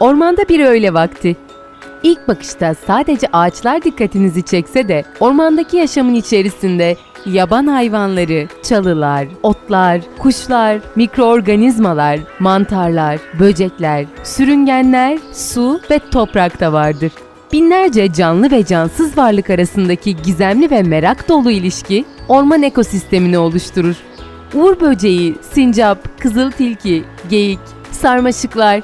Ormanda bir öğle vakti. İlk bakışta sadece ağaçlar dikkatinizi çekse de ormandaki yaşamın içerisinde yaban hayvanları, çalılar, otlar, kuşlar, mikroorganizmalar, mantarlar, böcekler, sürüngenler, su ve toprak da vardır. Binlerce canlı ve cansız varlık arasındaki gizemli ve merak dolu ilişki orman ekosistemini oluşturur. Uğur böceği, sincap, kızıl tilki, geyik, sarmaşıklar,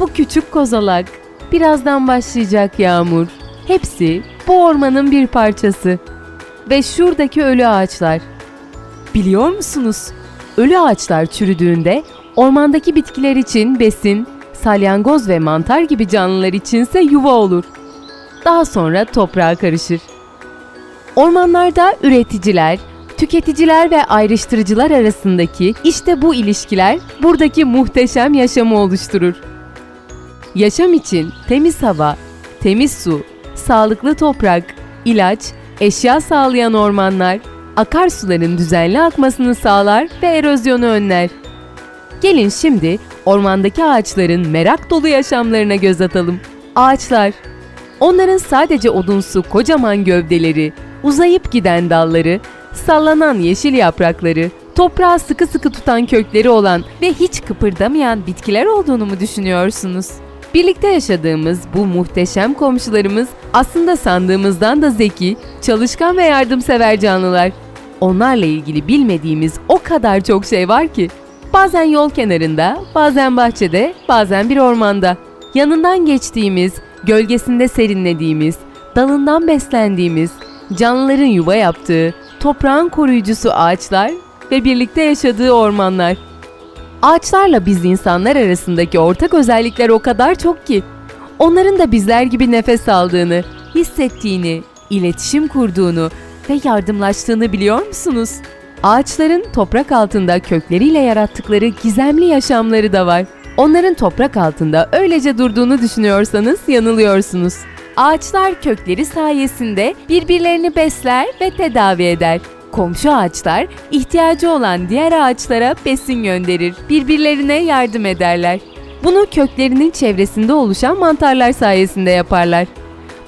bu küçük kozalak, birazdan başlayacak yağmur. Hepsi bu ormanın bir parçası. Ve şuradaki ölü ağaçlar. Biliyor musunuz? Ölü ağaçlar çürüdüğünde ormandaki bitkiler için besin, salyangoz ve mantar gibi canlılar içinse yuva olur. Daha sonra toprağa karışır. Ormanlarda üreticiler, tüketiciler ve ayrıştırıcılar arasındaki işte bu ilişkiler buradaki muhteşem yaşamı oluşturur. Yaşam için temiz hava, temiz su, sağlıklı toprak, ilaç, eşya sağlayan ormanlar, akarsuların düzenli akmasını sağlar ve erozyonu önler. Gelin şimdi ormandaki ağaçların merak dolu yaşamlarına göz atalım. Ağaçlar, onların sadece odunsu kocaman gövdeleri, uzayıp giden dalları, sallanan yeşil yaprakları, toprağı sıkı sıkı tutan kökleri olan ve hiç kıpırdamayan bitkiler olduğunu mu düşünüyorsunuz? Birlikte yaşadığımız bu muhteşem komşularımız aslında sandığımızdan da zeki, çalışkan ve yardımsever canlılar. Onlarla ilgili bilmediğimiz o kadar çok şey var ki. Bazen yol kenarında, bazen bahçede, bazen bir ormanda. Yanından geçtiğimiz, gölgesinde serinlediğimiz, dalından beslendiğimiz, canlıların yuva yaptığı, toprağın koruyucusu ağaçlar ve birlikte yaşadığı ormanlar. Ağaçlarla biz insanlar arasındaki ortak özellikler o kadar çok ki. Onların da bizler gibi nefes aldığını, hissettiğini, iletişim kurduğunu ve yardımlaştığını biliyor musunuz? Ağaçların toprak altında kökleriyle yarattıkları gizemli yaşamları da var. Onların toprak altında öylece durduğunu düşünüyorsanız yanılıyorsunuz. Ağaçlar kökleri sayesinde birbirlerini besler ve tedavi eder. Komşu ağaçlar ihtiyacı olan diğer ağaçlara besin gönderir, birbirlerine yardım ederler. Bunu köklerinin çevresinde oluşan mantarlar sayesinde yaparlar.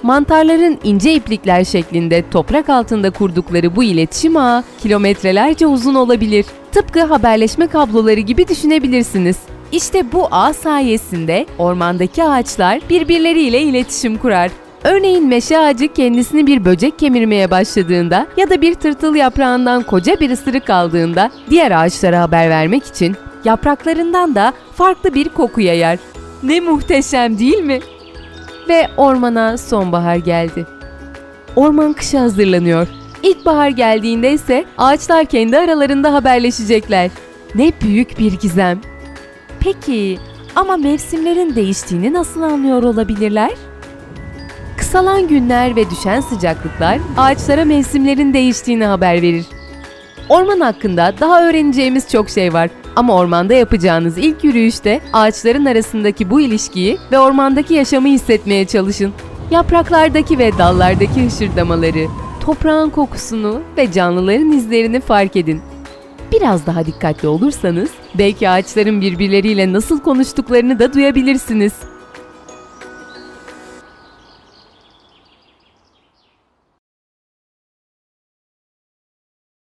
Mantarların ince iplikler şeklinde toprak altında kurdukları bu iletişim ağı kilometrelerce uzun olabilir. Tıpkı haberleşme kabloları gibi düşünebilirsiniz. İşte bu ağ sayesinde ormandaki ağaçlar birbirleriyle iletişim kurar. Örneğin meşe ağacı kendisini bir böcek kemirmeye başladığında ya da bir tırtıl yaprağından koca bir ısırık aldığında diğer ağaçlara haber vermek için yapraklarından da farklı bir koku yayar. Ne muhteşem değil mi? Ve ormana sonbahar geldi. Orman kışa hazırlanıyor. İlkbahar geldiğinde ise ağaçlar kendi aralarında haberleşecekler. Ne büyük bir gizem. Peki ama mevsimlerin değiştiğini nasıl anlıyor olabilirler? Kısalan günler ve düşen sıcaklıklar ağaçlara mevsimlerin değiştiğini haber verir. Orman hakkında daha öğreneceğimiz çok şey var. Ama ormanda yapacağınız ilk yürüyüşte ağaçların arasındaki bu ilişkiyi ve ormandaki yaşamı hissetmeye çalışın. Yapraklardaki ve dallardaki hışırdamaları, toprağın kokusunu ve canlıların izlerini fark edin. Biraz daha dikkatli olursanız belki ağaçların birbirleriyle nasıl konuştuklarını da duyabilirsiniz.